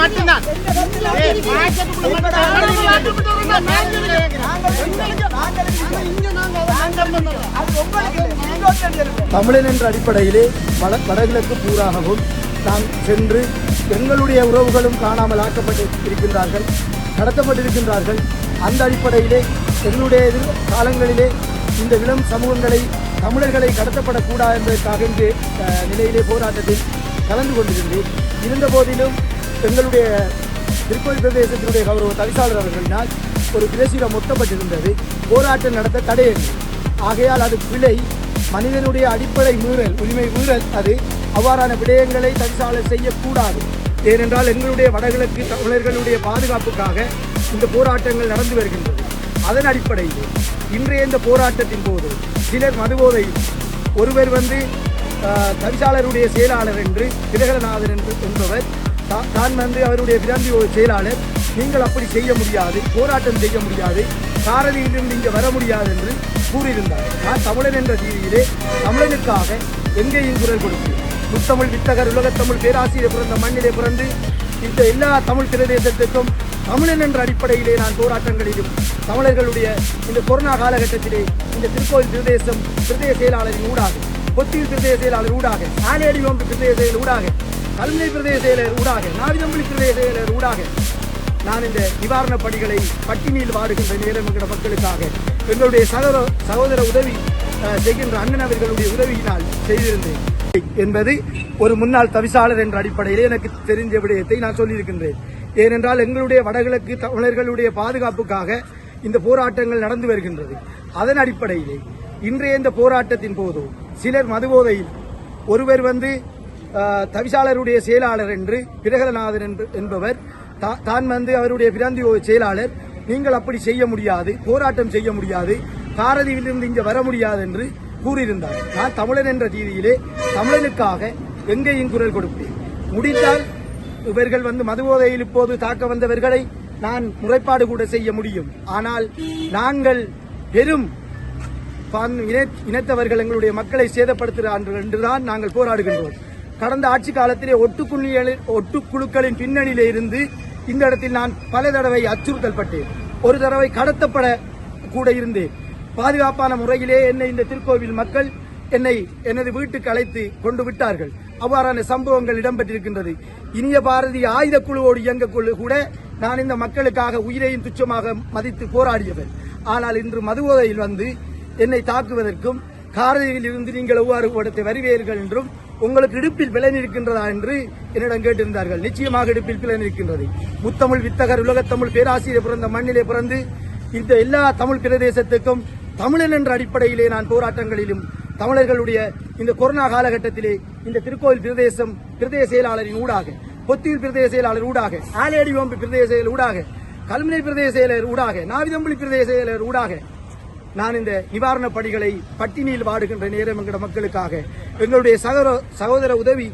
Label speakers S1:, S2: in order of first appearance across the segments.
S1: மட்டும்தான்.
S2: தமிழன் என்ற அடிப்படையிலே வட வடகிழக்கு பூராகவும் நாம் சென்று எங்களுடைய உறவுகளும் காணாமல் ஆக்கப்பட்டு இருக்கின்றார்கள் கடத்தப்பட்டிருக்கின்றார்கள். அந்த அடிப்படையிலே எங்களுடைய எதிர் காலங்களிலே இந்த இளம் சமூகங்களை தமிழர்களை கடத்தப்படக்கூடாது என்பதற்காக இன்று நிலையிலே போராட்டத்தில் கலந்து கொண்டிருந்தேன். இருந்த போதிலும் எங்களுடைய திருக்கோயில் பிரதேசத்தினுடைய கௌரவ தவிசாளர் அவர்களினால் ஒரு பிரசுரம் ஒட்டப்பட்டிருந்தது போராட்டம் நடத்த தடை ஆகையால் அது பிழை. மனிதனுடைய அடிப்படை மீறல் உரிமை மீறல் அது அவ்வாறான விடயங்களை தவிசாளர் செய்யக்கூடாது. ஏனென்றால் எங்களுடைய வடகிழக்கு தமிழர்களுடைய பாதுகாப்புக்காக இந்த போராட்டங்கள் நடந்து வருகின்றது. அதன் அடிப்படையில் இன்றைய இந்த போராட்டத்தின் போது சிலர் மதுபோதையில் ஒருவர் வந்து தவிசாளருடைய செயலாளர் என்று திலகரநாதன் என்று என்பவர் தான். வந்து அவருடைய பிராந்தி ஒரு செயலாளர். நீங்கள் அப்படி செய்ய முடியாது போராட்டம் செய்ய முடியாது சாரதியிலிருந்து இங்கே வர முடியாது என்று கூறியிருந்தார். நான் தமிழன் என்ற ரீதியிலே தமிழனுக்காக எங்கேயும் குரல் கொடுக்கிறேன் முத்தமிழ் வித்தகர் உலகத்தமிழ் பேராசிரியர் பிறந்த மண்ணிலே பிறந்து இந்த எல்லா தமிழ் பிரதேசத்திற்கும் தமிழன் என்ற அடிப்படையிலே நான் போராட்டங்களிலும் தமிழர்களுடைய இந்த கொரோனா காலகட்டத்திலே இந்த திருக்கோயில் பிரதேசம் பிரதேச செயலாளரின் ஊடாக கொத்தியில் பிரதேச செயலாளர் ஊடாக ஆலேடி ஒன்று பிரதேச செயல் ஊடாக கல்முனை பிரதேச செயலர் ஊடாக நாவிதம்பள்ளி பிரதேச செயலர் ஊடாக நான் இந்த நிவாரணப் பணிகளை பட்டினியில் வாடுகின்ற நேரம் என்கிற மக்களுக்காக எங்களுடைய சகோதர சகோதர உதவி செய்கின்ற அண்ணன் அவர்களுடைய உதவியினால் செய்திருந்தேன். என்பது ஒரு முன்னாள் தவிசாளர் என்ற அடிப்படையிலே எனக்கு தெரிஞ்ச விடயத்தை நான் சொல்லியிருக்கின்றேன். ஏனென்றால் எங்களுடைய வடகிழக்கு தமிழர்களுடைய பாதுகாப்புக்காக இந்த போராட்டங்கள் நடந்து வருகின்றது. அதன் அடிப்படையிலே இன்றைய இந்த போராட்டத்தின் போது சிலர் மதுபோதையில் ஒருவர் வந்து தவிசாளருடைய செயலாளர் என்று பிரகலநாதன் என்று என்பவர் தா- தான் வந்து அவருடைய பிராந்தி செயலாளர். நீங்கள் அப்படி செய்ய முடியாது போராட்டம் செய்ய முடியாது காரதியிலிருந்து இங்கே வர முடியாது என்று கூறியிருந்தார். நான் தமிழன் என்ற ரீதியிலே தமிழனுக்காக எங்கேயும் குரல் கொடுப்பேன். முடித்தால் இவர்கள் வந்து மதுபோதையில் இப்போது தாக்க வந்தவர்களை நான் முறைப்பாடு கூட செய்ய முடியும். ஆனால் நாங்கள் பெரும் பான்- இனத்தவர்கள் எங்களுடைய மக்களை சேதப்படுத்துகிறார்கள் என்றுதான் நாங்கள் போராடுகின்றோம். கடந்த ஆட்சி காலத்திலே ஒட்டுக்குழுக்களின் ஒட்டுக்குழுக்களின் பின்னணியிலே இருந்து இந்த இடத்தில் நான் பல தடவை அச்சுறுத்தல் பட்டேன். ஒரு தடவை கடத்தப்பட கூட இருந்தேன். பாதுகாப்பான முறையிலே என்னை இந்த திருக்கோவில் மக்கள் என்னை எனது வீட்டுக்கு அழைத்து கொண்டு விட்டார்கள். அவ்வாறான சம்பவங்கள் இடம்பெற்றிருக்கின்றது. இனிய பாரதி ஆயுத குழுவோடு இயங்கக்குழு கூட நான் இந்த மக்களுக்காக உயிரையும் துச்சமாக மதித்து போராடியவர் ஆனால் இன்று மதுபோதையில் வந்து என்னை தாக்குவதற்கும் காரதியில் இருந்து நீங்கள் எவ்வாறு கொடுத்து வருவீர்கள் என்றும் உங்களுக்கு இடுப்பில் பிளன் இருக்கின்றதா என்று என்னிடம் கேட்டிருந்தார்கள். நிச்சயமாக இடுப்பில் பிளன் இருக்கின்றது முத்தமிழ் வித்தகர் உலகத்தமிழ் பேராசிரியர் பிறந்த மண்ணிலே பிறந்து இந்த எல்லா தமிழ் பிரதேசத்துக்கும் தமிழன் என்ற அடிப்படையிலே நான் போராட்டங்களிலும் தமிழர்களுடைய இந்த கொரோனா காலகட்டத்திலே இந்த திருக்கோயில் பிரதேசம் பிரதேச செயலாளரின் ஊடாக பொத்தியில் பிரதேச செயலாளர் ஊடாக ஆலேடி ஓம்பு பிரதேச செயலர் ஊடாக கல்முனை பிரதேச செயலர் ஊடாக நாவிதம்பள்ளி பிரதேச செயலர் ஊடாக நான் இந்த நிவாரணப் பணிகளை பட்டினியில் வாடுகின்ற நேரம் என்கிற மக்களுக்காக எங்களுடைய சகோதர சகோதர உதவி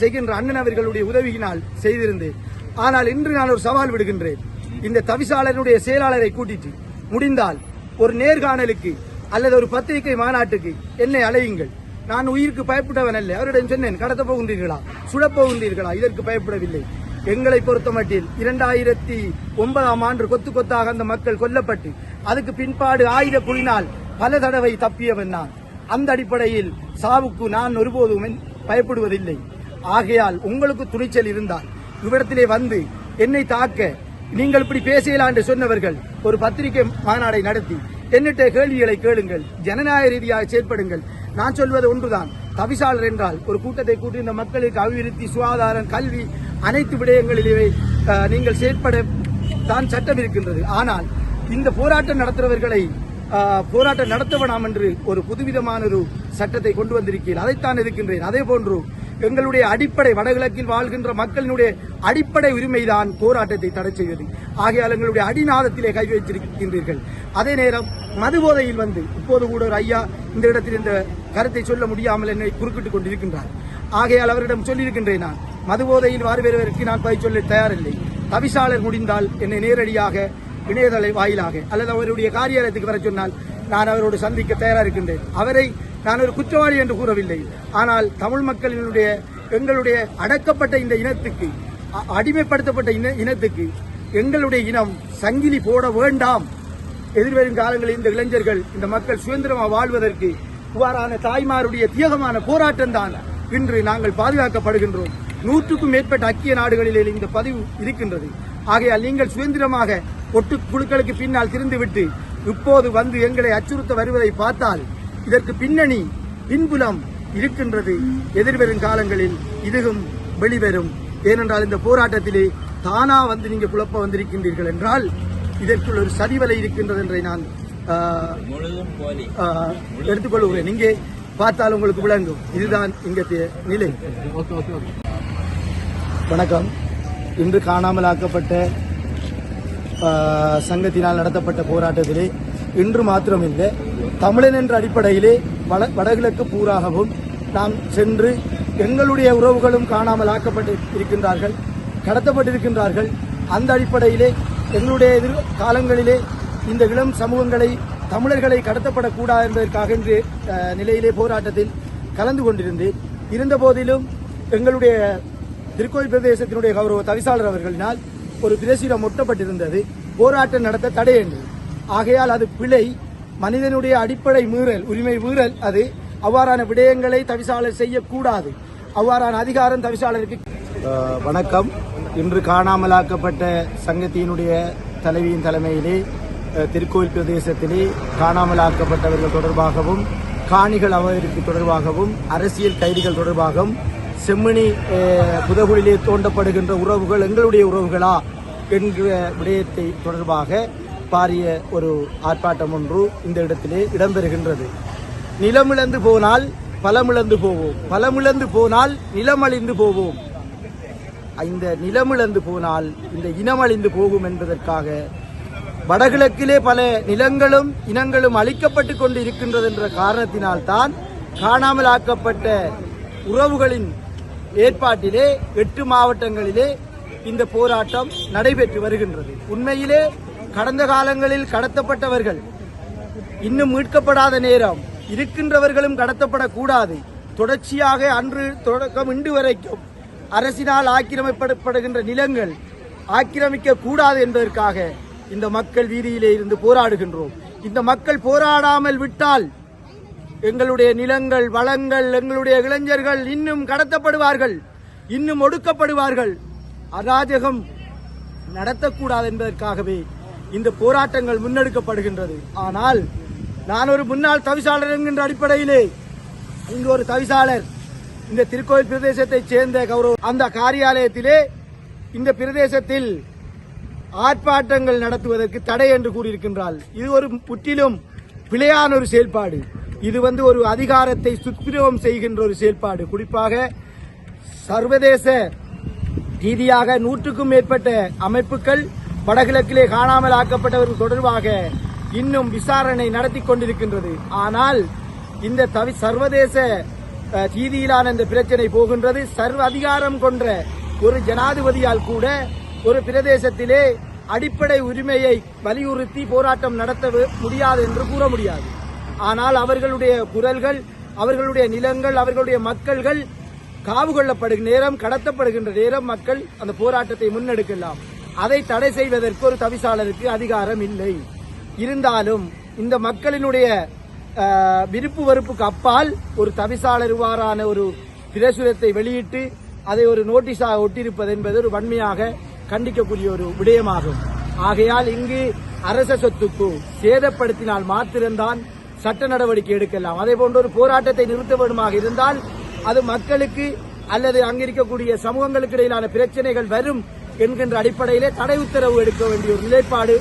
S2: செய்கின்ற அண்ணன் அவர்களுடைய உதவியினால் செய்திருந்தேன் ஆனால் இன்று நான் ஒரு சவால் விடுகின்றேன். இந்த தவிசாளருடைய செயலாளரை கூட்டிட்டு முடிந்தால் ஒரு நேர்காணலுக்கு அல்லது ஒரு பத்திரிகை மாநாட்டுக்கு என்னை அழையுங்கள். நான் உயிருக்கு பயப்பட்டவன் அல்ல. அவரிடம் சொன்னேன் கடத்த போகின்றீர்களா? சுடப் போகின்றீர்களா? இதற்கு பயப்படவில்லை. எங்களை பொறுத்தமட்டில் இரண்டாயிரத்தி ஒன்பதாம் ஆண்டு கொத்து கொத்தாக அந்த மக்கள் கொல்லப்பட்டு அதுக்கு பின்பாடு ஆயுத குழினால் பல தடவை தப்பியவன் நான். அந்த அடிப்படையில் சாவுக்கு நான் ஒருபோதும் பயப்படுவதில்லை. ஆகையால் உங்களுக்கு துணிச்சல் இருந்தால் இவ்விடத்திலே வந்து என்னை தாக்க நீங்கள் இப்படி பேசலாம் என்று சொன்னவர்கள் ஒரு பத்திரிகை மாநாடை நடத்தி என்னிட்ட கேள்விகளை கேளுங்கள் ஜனநாயக ரீதியாக செயற்படுங்கள். நான் சொல்வது ஒன்றுதான். தவிசாளர் என்றால் ஒரு கூட்டத்தை கூட்டி இந்த மக்களுக்கு அபிவிருத்தி சுகாதாரம் கல்வி அனைத்து விடயங்களிலே நீங்கள் செயற்பட தான் சட்டம் இருக்கின்றது. ஆனால் இந்த போராட்டம் நடத்துறவர்களை போராட்டம் நடத்த வேணாம் என்று ஒரு புதுவிதமான ஒரு சட்டத்தை கொண்டு வந்திருக்கிறேன் அதைத்தான் இருக்கின்றேன் அதே போன்று எங்களுடைய அடிப்படை வடகிழக்கில் வாழ்கின்ற மக்களினுடைய அடிப்படை உரிமைதான் போராட்டத்தை தடை செய்வது. ஆகையால் எங்களுடைய அடிநாதத்திலே கை வைத்திருக்கின்றீர்கள். அதே நேரம் மதுபோதையில் வந்து இப்போது கூட ஒரு ஐயா இந்த இடத்தில் இந்த கருத்தை சொல்ல முடியாமல் என்னை குறுக்கிட்டுக் கொண்டிருக்கின்றார். ஆகையால் அவரிடம் சொல்லியிருக்கின்றேன் நான் மதுபோதையில் வருவதற்கு நான் போய் சொல்ல தயாரில்லை. தவிசாளர் முடிந்தால் என்னை நேரடியாக இணையதள வாயிலாக அல்லது அவருடைய காரியாலயத்துக்கு வர சொன்னால் நான் அவரோடு சந்திக்க தயாராக இருக்கின்றேன். அவரை நான் ஒரு குற்றவாளி என்று கூறவில்லை. ஆனால் தமிழ் மக்களினுடைய எங்களுடைய அடக்கப்பட்ட இந்த இனத்துக்கு அ- அடிமைப்படுத்தப்பட்ட இன இனத்துக்கு எங்களுடைய இனம் சங்கிலி போட வேண்டாம். எதிர்வரும் காலங்களில் இந்த இளைஞர்கள் இந்த மக்கள் சுதந்திரமாக வாழ்வதற்கு இவ்வாறான தாய்மாருடைய தியகமான போராட்டம் தான் இன்று நாங்கள் பாதுகாக்கப்படுகின்றோம். நூற்றுக்கும் மேற்பட்ட ஐக்கிய நாடுகளிலே இந்த பதிவு இருக்கின்றது. ஆகையால் நீங்கள் சுதந்திரமாக ஒட்டு குழுக்களுக்கு பின்னால் திருந்துவிட்டு இப்போது வந்து எங்களை அச்சுறுத்த வருவதை பார்த்தால் இதற்கு பின்னணி பின்புலம் இருக்கின்றது. எதிர்வரும் காலங்களில் இதுவும் வெளிவரும். ஏனென்றால் இந்த போராட்டத்திலே தானா வந்து நீங்க குழப்ப வந்திருக்கின்றீர்கள் என்றால் இதற்குள் ஒரு சதிவலை இருக்கின்றது என்றை நான் எடுத்துக்கொள்கிறேன். இங்கே பார்த்தால் உங்களுக்கு விளங்கும். இதுதான் இங்கத்திய நிலை. வணக்கம். இன்று காணாமலாக்கப்பட்ட ஆ, சங்கத்தினால் நடத்தப்பட்ட போராட்டத்திலே இன்று மாத்திரமில்லை தமிழன் என்ற அடிப்படையிலே வட வடகிழக்கு பூராகவும் நாம் சென்று எங்களுடைய உறவுகளும் காணாமல் ஆக்கப்பட்டு இருக்கின்றார்கள் கடத்தப்பட்டிருக்கின்றார்கள். அந்த அடிப்படையிலே எங்களுடைய எதிர் காலங்களிலே இந்த இளம் சமூகங்களை தமிழர்களை கடத்தப்படக்கூடாது என்பதற்காக இன்று நிலையிலே போராட்டத்தில் கலந்து கொண்டிருந்தேன். இருந்த போதிலும் எங்களுடைய திருக்கோயில் பிரதேசத்தினுடைய கௌரவ தவிசாளர் அவர்களினால் ஒரு பிரசுரம் ஒட்டப்பட்டிருந்தது போராட்டம் நடத்த தடை என்று ஆகையால் அது பிழை. மனிதனுடைய அடிப்படை மீறல் உரிமை மீறல் அது. அவ்வாறான விடயங்களை தவிசாளர் செய்யக்கூடாது. அவ்வாறான அதிகாரம் தவிசாளருக்கு வணக்கம். இன்று காணாமலாக்கப்பட்ட சங்கத்தினுடைய தலைவியின் தலைமையிலே திருக்கோயில் பிரதேசத்திலே காணாமலாக்கப்பட்டவர்கள் தொடர்பாகவும் காணிகள் அவருக்கு தொடர்பாகவும் அரசியல் கைதிகள் தொடர்பாகவும் செம்மணி அஹ், புதகுழிலே தோண்டப்படுகின்ற உறவுகள் எங்களுடைய உறவுகளா? என்கிற விடயத்தை தொடர்பாக பாரிய ஒரு ஆர்ப்பாட்டம் ஒன்று இந்த இடத்திலே இடம்பெறுகின்றது. நிலமிழந்து போனால் பலமிழந்து போவோம். பலமிழந்து போனால் நிலமழிந்து போவோம். இந்த நிலமிழந்து போனால் இந்த இனமழிந்து போகும் என்பதற்காக வடகிழக்கிலே பல நிலங்களும் இனங்களும் அழிக்கப்பட்டு கொண்டு இருக்கின்றது என்ற காரணத்தினால்தான் காணாமல் ஆக்கப்பட்ட உறவுகளின் ஏற்பாட்டிலே எட்டு மாவட்டங்களிலே இந்த போராட்டம் நடைபெற்று வருகின்றது. உண்மையிலே கடந்த காலங்களில் கடத்தப்பட்டவர்கள் இன்னும் மீட்கப்படாத நேரம் இருக்கின்றவர்களும் கடத்தப்படக்கூடாது. தொடர்ச்சியாக அன்று தொடக்கம் இன்று வரைக்கும் அரசினால் ஆக்கிரமிக்கப்படுகின்ற நிலங்கள் ஆக்கிரமிக்க கூடாது என்பதற்காக இந்த மக்கள் வீதியிலே இருந்து போராடுகின்றோம். இந்த மக்கள் போராடாமல் விட்டால் எங்களுடைய நிலங்கள் வளங்கள் எங்களுடைய இளைஞர்கள் இன்னும் கடத்தப்படுவார்கள் இன்னும் ஒடுக்கப்படுவார்கள். அராஜகம் நடத்தக்கூடாது என்பதற்காகவே இந்த போராட்டங்கள் முன்னெடுக்கப்படுகின்றது. ஆனால் நான் ஒரு முன்னாள் தவிசாளர் என்கின்ற அடிப்படையிலே இங்கு ஒரு தவிசாளர் இந்த திருக்கோயில் பிரதேசத்தைச் சேர்ந்த கௌரவ அந்த காரியாலயத்திலே இந்த பிரதேசத்தில் ஆர்ப்பாட்டங்கள் நடத்துவதற்கு தடை என்று கூறியிருக்கின்றால் இது ஒரு முற்றிலும் பிழையான ஒரு செயல்பாடு. இது வந்து ஒரு அதிகாரத்தை சுத்திரவம் செய்கின்ற ஒரு செயல்பாடு. குறிப்பாக சர்வதேச ரீதியாக நூற்றுக்கும் மேற்பட்ட அமைப்புகள் வடகிழக்கிலே காணாமல் ஆக்கப்பட்டவர்கள் தொடர்பாக இன்னும் விசாரணை நடத்தி கொண்டிருக்கின்றது. ஆனால் இந்த தவி சர்வதேச ரீதியிலான இந்த பிரச்சனை போகின்றது. சர்வ அதிகாரம் கொன்ற ஒரு ஜனாதிபதியால் கூட ஒரு பிரதேசத்திலே அடிப்படை உரிமையை வலியுறுத்தி போராட்டம் நடத்த முடியாது என்று கூற முடியாது. ஆனால் அவர்களுடைய குரல்கள் அவர்களுடைய நிலங்கள் அவர்களுடைய மக்கள்கள் காவு கொள்ளப்படுகிற நேரம் கடத்தப்படுகின்ற நேரம் மக்கள் அந்த போராட்டத்தை முன்னெடுக்கலாம். அதை தடை செய்வதற்கு ஒரு தவிசாளருக்கு அதிகாரம் இல்லை. இருந்தாலும் இந்த மக்களினுடைய விருப்பு வெறுப்புக்கு அப்பால் ஒரு தவிசாளர் இவ்வாறான ஒரு பிரசுரத்தை வெளியிட்டு அதை ஒரு நோட்டீஸாக ஒட்டியிருப்பது என்பது ஒரு வன்மையாக கண்டிக்கக்கூடிய ஒரு விடயமாகும். ஆகையால் இங்கு அரச சொத்துக்கு சேதப்படுத்தினால் மாத்திரம்தான் சட்ட நடவடிக்கை எடுக்கலாம். அதே போன்ற ஒரு போராட்டத்தை நிறுத்த வேண்டுமாக இருந்தால் அது மக்களுக்கு அல்லது அங்கிருக்கக்கூடிய சமூகங்களுக்கு இடையிலான பிரச்சனைகள் வரும் என்கின்ற அடிப்படையிலே தடை உத்தரவு எடுக்க வேண்டிய ஒரு நிலைப்பாடு.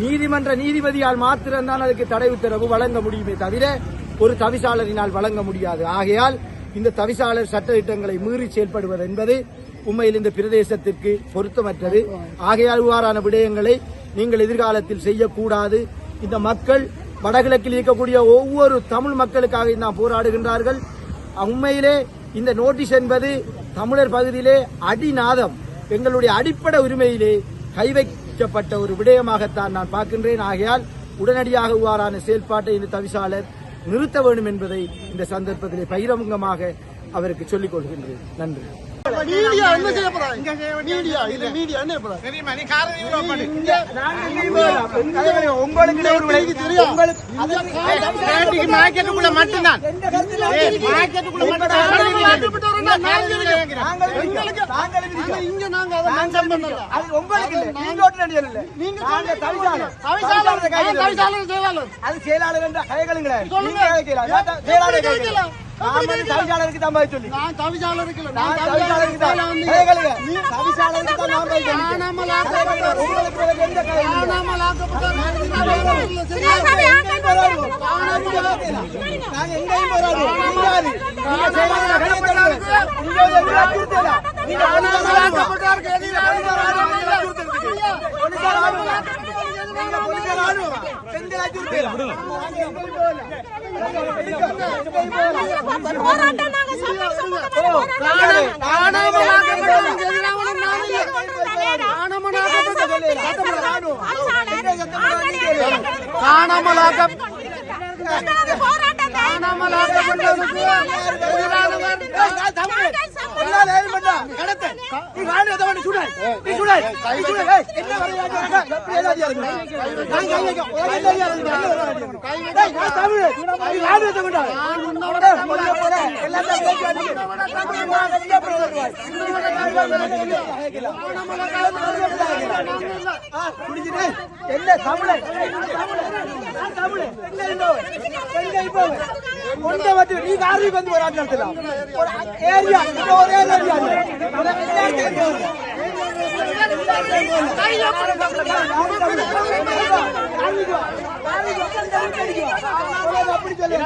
S2: நீதிமன்ற நீதிபதியால் மாத்திரம்தான் அதுக்கு தடை உத்தரவு வழங்க முடியுமே தவிர ஒரு தவிசாளரினால் வழங்க முடியாது. ஆகையால் இந்த தவிசாளர் சட்ட திட்டங்களை மீறி செயல்படுவது என்பது உண்மையில் இந்த பிரதேசத்திற்கு பொருத்தமற்றது. ஆகையால் இவ்வாறான விடயங்களை நீங்கள் எதிர்காலத்தில் செய்யக்கூடாது. இந்த மக்கள் வடகிழக்கில் இருக்கக்கூடிய ஒவ்வொரு தமிழ் மக்களுக்காக நாம் போராடுகின்றார்கள். உண்மையிலே இந்த நோட்டீஸ் என்பது தமிழர் பகுதியிலே அடிநாதம். எங்களுடைய அடிப்படை உரிமையிலே கை வைக்கப்பட்ட ஒரு விடயமாகத்தான் நான் பார்க்கின்றேன். ஆகையால் உடனடியாக இவ்வாறான செயல்பாட்டை இந்த தவிசாளர் நிறுத்த வேண்டும் என்பதை இந்த சந்தர்ப்பத்திலே பகிரங்கமாக அவருக்கு சொல்லிக் கொள்கின்றேன். நன்றி.
S3: மீடியா என்ன செய்ய போறாங்க மீடியா இல்ல மீடியா என்ன போறாங்க
S1: தெரியுமா நீ காரணம் இவ்வளவு பண்ணு.
S3: உங்களுக்கு தெரியும்
S1: பேட்டிக்கு மார்க்கெட்டுக்குள்ள மட்டும்தான் ஏய், மார்க்கெட்டுக்குள்ள மட்டும்தான்
S3: நாங்க இங்க நாங்க அதை மென்ஷன் பண்ணல
S4: அது உங்களுக்கு இல்ல நீங்க ஓட்டு நடிகர் இல்ல
S3: நீங்க
S4: தவிசாளர்
S3: தவிசாளர்
S4: தவிசாளர்
S3: செயலாளர்
S4: அது செயலாளர் என்ற கைகளுங்களே
S3: சொல்லுங்க.
S4: செயலாளர் தவிசாளருக்கு தான் போய் சொல்லி
S3: நான் தவிசாளருக்கு இல்ல
S4: நான் தவிசாளருக்கு தான் கைகளுங்க தவிசாளருக்கு தான் நான் போய் சொல்லி
S3: காணாமல் ஆக்கப்பட்டவர்
S4: உங்களுக்கு பிறகு எந்த கை இல்லை.
S3: காணாமல் ஆக்கப்பட்டவர்
S4: நாங்க எங்கேயும் போராடுவோம் நீங்க யாரு? நீங்க செயலாளர் கையை தட்டுங்க. நீங்க எங்களை அச்சுறுத்தலாம். நீங்க போலீசார் ஆளுவா? நீங்க போலீசார் அச்சுறுத்தலாம். நாங்க எங்கேயும் போகல.
S5: போராட்டம் நாங்க சமூக சமூகமான போராட்டம்
S3: காணாமல் ஆக்கப்பட்டவருக்கு எதிராக நான் இல்லை. காணாமல் ஆக்கப்பட்டவர் காணாமல் ஆக்க காணாமல் ஆக்கப்பட்டவருக்கு எதிரானவர்
S4: ஒன்னால ஏழு மணி நேரம். நீ என்ன வரையாங்க? எப்படி ஏதாதியா இருக்கு? நான் கை வைக்க. ஒரு ஏதாதியா இருக்கு? டேய், நான் தமிழ். நீ. எல்லாத்தையும். நான் வெளியே. ஆ, என்ன? நான் தமிழன். எங்க இருந்தவன்? எங்க இப்பவன்? ஒன்றை வந்து நீ காரிக்கு வந்து போராட்டம் நடத்தலாம் ஒரு ஏரியா இந்த ஒரு ஏரியா அப்படி சொல்லி